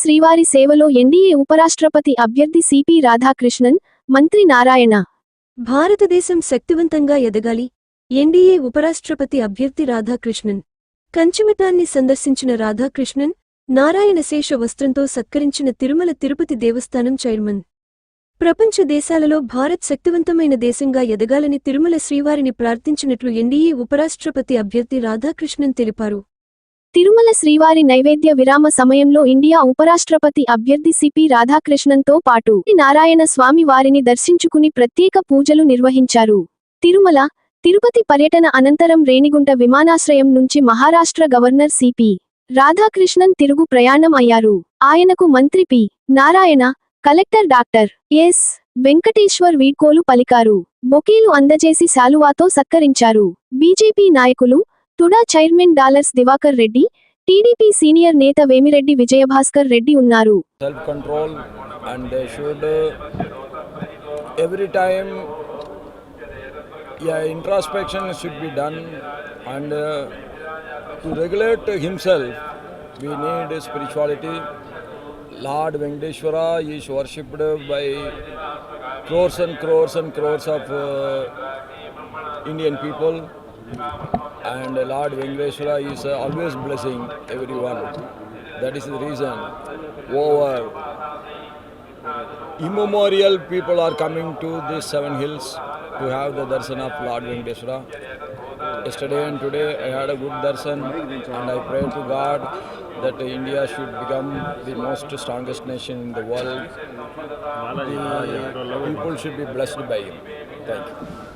శ్రీవారి సేవలో ఎన్డీఏ ఉపరాష్ట్రపతి అభ్యర్థి సిపి రాధాకృష్ణన్ మంత్రి నారాయణ. భారతదేశం శక్తివంతంగా ఎదగాలి ఎన్డీఏ ఉపరాష్ట్రపతి అభ్యర్థి రాధాకృష్ణన్. కంచుమితాన్ని సందర్శించిన రాధాకృష్ణన్ నారాయణ శేష వస్త్రంతో సత్కరించిన తిరుమల తిరుపతి దేవస్థానం చైర్మన్. ప్రపంచ దేశాలలో భారత్ శక్తివంతమైన దేశంగా ఎదగాలని తిరుమల శ్రీవారిని ప్రార్థించినట్లు ఎన్డీఏ ఉపరాష్ట్రపతి అభ్యర్థి రాధాకృష్ణన్ తెలిపారు. తిరుమల శ్రీవారి నైవేద్య విరామ సమయంలో ఇండియా ఉపరాష్ట్రపతి అభ్యర్థి సిపి రాధాకృష్ణన్తో పాటు నారాయణ స్వామి వారిని దర్శించుకుని ప్రత్యేక పూజలు నిర్వహించారు. తిరుమల తిరుపతి పర్యటన అనంతరం రేణిగుంట విమానాశ్రయం నుంచి మహారాష్ట్ర గవర్నర్ సిపి రాధాకృష్ణన్ తిరుగు ప్రయాణం అయ్యారు. ఆయనకు మంత్రి P. Narayana collector doctor S. Venkateshwar వీడ్కోలు పలికారు. బొకేలు అందజేసి శాలువాతో సత్కరించారు. బీజేపీ నాయకులు TUDA chairman dollars Diwakar Reddy TDP senior నేత వేమిరెడ్డి విజయభాస్కర్ రెడ్డి ఉన్నారు self control and they should uh, every time yeah introspection should be done and uh, to regulate himself we need spirituality lord venkateshwara is worshipped by crores and crores and crores of uh, indian people and lord venkateshwara is always blessing everyone that is the reason over immemorial people are coming to these seven hills to have the darshan of Lord Venkateswara. Yesterday and today I had a good darshan and I pray to God that India should become the most strongest nation in the world. The people should be blessed by him. Thank you.